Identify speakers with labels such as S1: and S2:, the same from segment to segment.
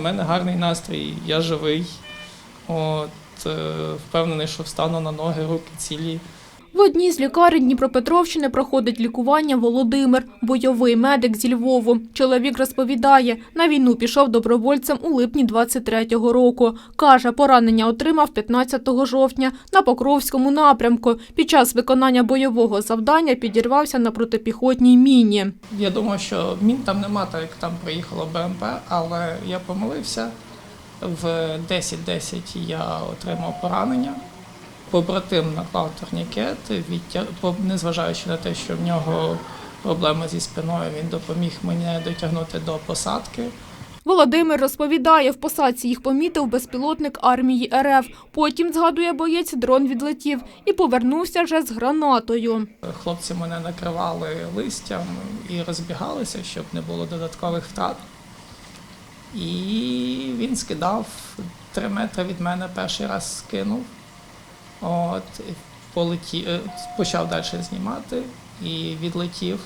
S1: У мене гарний настрій, я живий. От, е, впевнений, що встану на ноги, руки цілі.
S2: В одній з лікарень Дніпропетровщини проходить лікування Володимир, бойовий медик зі Львову. Чоловік розповідає, на війну пішов добровольцем у липні 23-го року. Каже, поранення отримав 15 жовтня на Покровському напрямку. Під час виконання бойового завдання підірвався на протипіхотній міні.
S1: Я думав, що мін там нема, так як там приїхало БМП, але я помилився. В 10.10 я отримав поранення. Побратим наклав турнікет, відтя... по- незважаючи на те, що в нього проблеми зі спиною, він допоміг мені дотягнути до посадки.
S2: Володимир розповідає, в посадці їх помітив безпілотник армії РФ. Потім, згадує боєць, дрон відлетів і повернувся вже з гранатою.
S1: Хлопці мене накривали листям і розбігалися, щоб не було додаткових втрат. І він скидав три метри від мене перший раз скинув. От, полетів, е, почав далі знімати і відлетів.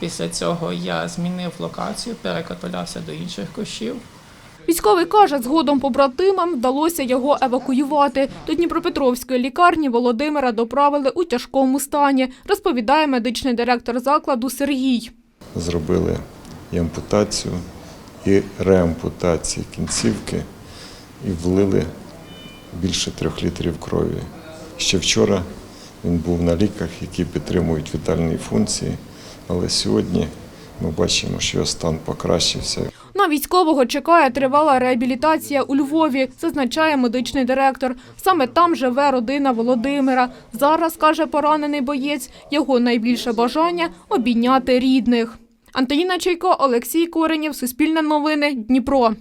S1: Після цього я змінив локацію, перекатулявся до інших кущів.
S2: Військовий каже, згодом побратимам вдалося його евакуювати. До Дніпропетровської лікарні Володимира доправили у тяжкому стані, розповідає медичний директор закладу Сергій.
S3: зробили і ампутацію, і реампутацію кінцівки і влили більше трьох літрів крові. Ще вчора він був на ліках, які підтримують вітальні функції, але сьогодні ми бачимо, що його стан покращився.
S2: На військового чекає тривала реабілітація у Львові, зазначає медичний директор. Саме там живе родина Володимира. Зараз, каже поранений боєць, його найбільше бажання – обійняти рідних. Антоніна Чайко, Олексій Коренєв, Суспільне новини, Дніпро.